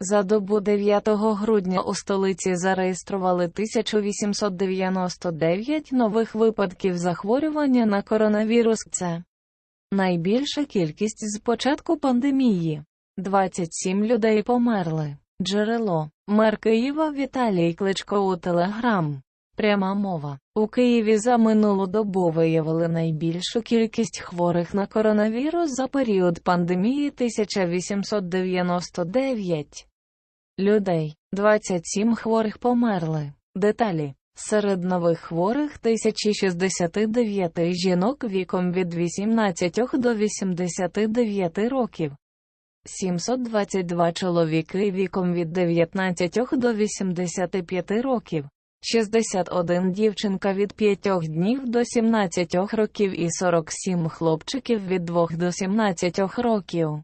За добу 9 грудня у столиці зареєстрували 1899 нових випадків захворювання на коронавірус. Це найбільша кількість з початку пандемії. 27 людей померли. Джерело. Мер Києва Віталій Кличко у Телеграм. Пряма мова. У Києві за минулу добу виявили найбільшу кількість хворих на коронавірус за період пандемії 1899 людей. 27 хворих померли. Деталі. Серед нових хворих 1069 жінок віком від 18 до 89 років. 722 чоловіки віком від 19 до 85 років. 61 дівчинка від 5 днів до 17 років і 47 хлопчиків від 2 до 17 років.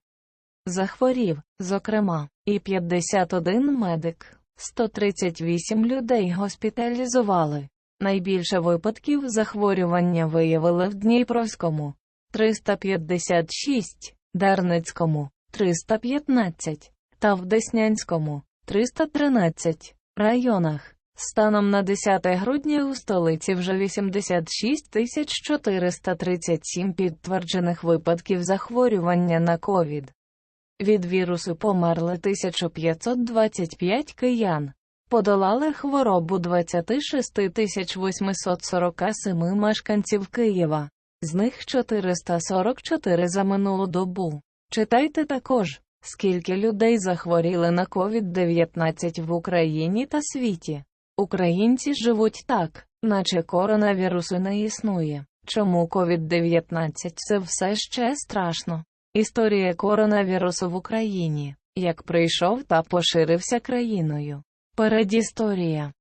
Захворів, зокрема, і 51 медик. 138 людей госпіталізували. Найбільше випадків захворювання виявили в Дніпровському 356, Дарницькому 315 та в Деснянському 313 районах. Станом на 10 грудня у столиці вже 86 437 підтверджених випадків захворювання на ковід. Від вірусу померли 1525 киян. Подолали хворобу 26 847 мешканців Києва, з них 444 за минулу добу. Читайте також, скільки людей захворіли на COVID-19 в Україні та світі. Українці живуть так, наче коронавірусу не існує. Чому COVID-19 це все ще страшно? Історія коронавірусу в Україні, як прийшов та поширився країною. Передісторія.